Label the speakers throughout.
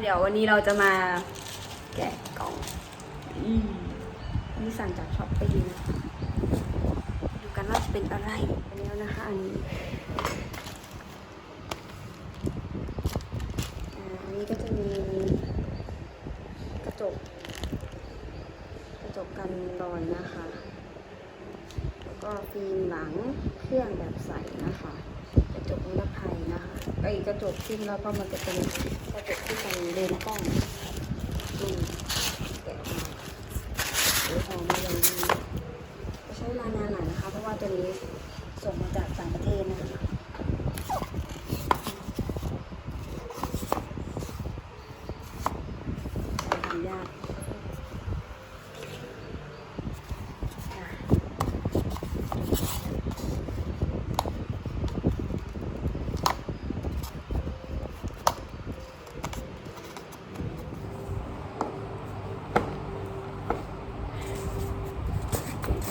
Speaker 1: เดี๋ยววันนี้เราจะมาแกะกล่องอนี่สั่งจากช็อปไปดีนะคะดูกันว่าจะเป็นอะไรไปแล้วนะคะอันนี้อันนี้ก็จะมีกระจก กระจกกันรอยนะคะ แล้วก็ฟิล์มหลังเครื่องแบบใสนะคะ กระจกนิรภัยนะคะไอ้กระจกที่แล้วก็มันจะเป็นกระจกที่เป็นเลนกล้องอืมแกะออกมาเดี๋ยวเอามาอย่างดีใช้เวลานานหน่อยนะคะ เพราะว่าตัวนี้ส่งมาจากต่างประเทศนะคะทำยาก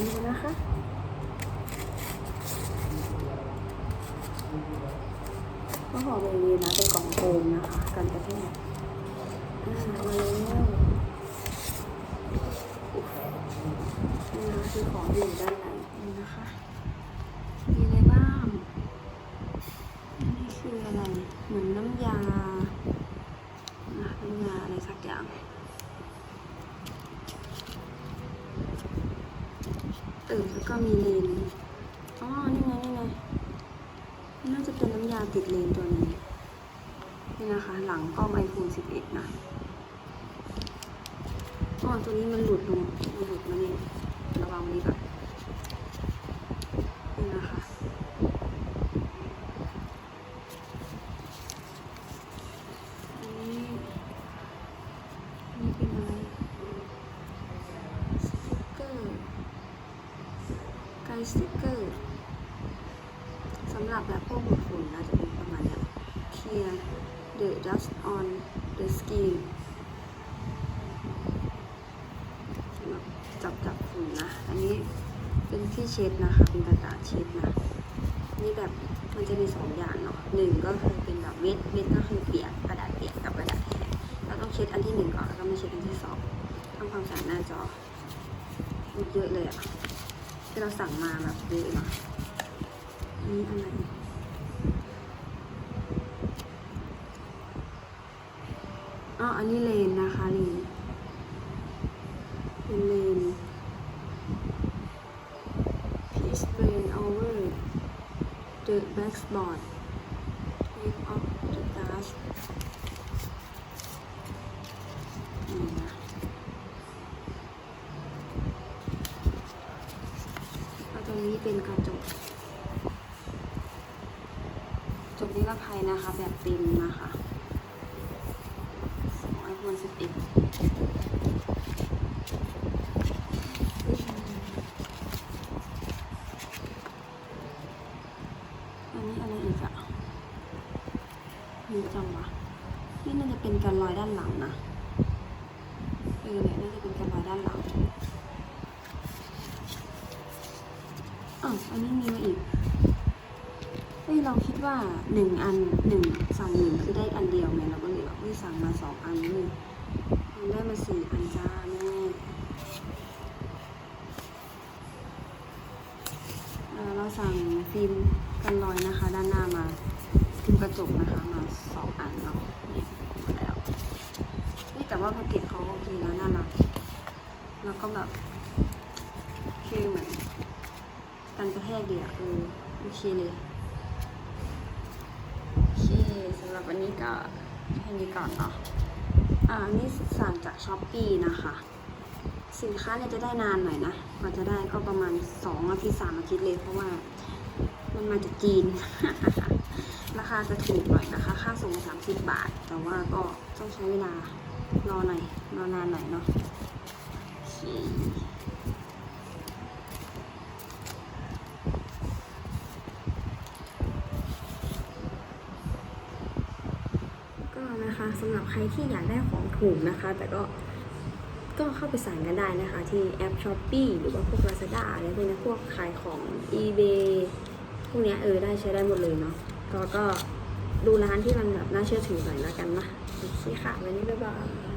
Speaker 1: อันนี้นะคะก็หอมอย่างนี้นะเป็นกล่องโฟมนะคะกันกระแทกอ่ามาแล้วนี่นะคือของอยู่ด้านนะคะ มีอะไรบ้างอันนี่คืออะไร เหมือนน้ำยาอะน้ำยาอะไรสักอย่าง เออแล้วก็มีเลนอ๋อ นี่ไง นี่ไง น่าจะเป็นน้ำยาติดเลนตัวนี้ นี่นะคะ หลังกล้อง iPhone 11 นะอ๋อตัวนี้มันหลุดลงมันหลุดมานี่ระวังนี้ก่อนนี่นะคะ อันนี้อันนี้เป็นอะไร สติ๊กเกอร์ ไกด์ สติกเกอร์สำหรับแบบพวกหมดฝุ่นนะจะเป็นประมาณนี้ Clear the dust on the skin สำหรับจับจับฝุ่นนะ อันนี้เป็นที่เช็ดนะคะ เป็นกระดาษเช็ดนะ นี่แบบมันจะมีสองอย่างเนาะหนึ่งก็คือเป็นแบบเวทเวทก็คือเปียกกระดาษเปียกกับกระดาษแห้งเราต้องเช็ดอันที่หนึ่งก่อนแล้วก็มาเช็ดอันที่สองทำความสะอาดหน้าจอเยอะเลยอะ ที่เราสั่งมาแบบเยอะนาะนนี้อะไรอ๋ออันนี้เลนนะคะเลนเป็นเลน Please bring over the backboard take off the glass นี่นะ แล้วตัวนี้ เป็นกระจกจกนิรภัยนะคะ แบบเต็มนะคะของไอโฟน11อันนี้อะไรอีกอะมีจังวะนี่น่าจะเป็นการลอยด้านหลังนะ เออเนี่ยน่าจะเป็นการลอยด้านหลัง อ๋ออันนี้มีมาอีกเฮ้ยเราคิดว่าหนึ่งอันหนึ่งสั่งหนึ่งคือได้อันเดียวไงเราก็เลยแบบไม่สั่งมาสองอันเลยมันได้มาสี่อันจ้าแม่เราสั่งฟิล์มกันรอยนะคะ ด้านหน้ามาฟิล์มกระจกนะคะมาสองอันเนาะนี่มาแล้วนี่แต่ว่าแพ็กเกจเขาโอเคนะน่ารักแล้วก็แบบคือเหมือน กันกระแทกดีอะเออโอเคเลยโอเคสำหรับวันนี้ก็แค่นี้ก่อนเนาะอ่านี่สั่งจากช้อปปีนะคะ สินค้าเนี่ยจะได้นานหน่อยนะกว่าจะได้ก็ประมาณสองอาทิตย์สามอาทิตย์เลยเพราะว่ามันมาจากจีน ราคาจะถูกหน่อยนะคะ ค่าส่งสามสิบบาท แต่ว่าก็ต้องใช้เวลารอหน่อย รอนานหน่อยเนาะโอเค ก็ นะคะสำหรับใครที่อยากได้ของถูกนะคะ แต่ก็ก็เข้าไปสั่งกันได้นะคะ ที่แอป s h อ p e e หรือว่าพวก Lazada อะไรพวกนี้พวกขายของ eBay พวกเนี้ยเออได้ใช้ได้หมดเลยเนาะก็ก็ดูร้านที่มันแบบน่าเชื่อถือหน่อยแล้วกันนะโอเคค่ะ วันนี้บ๊ายบาย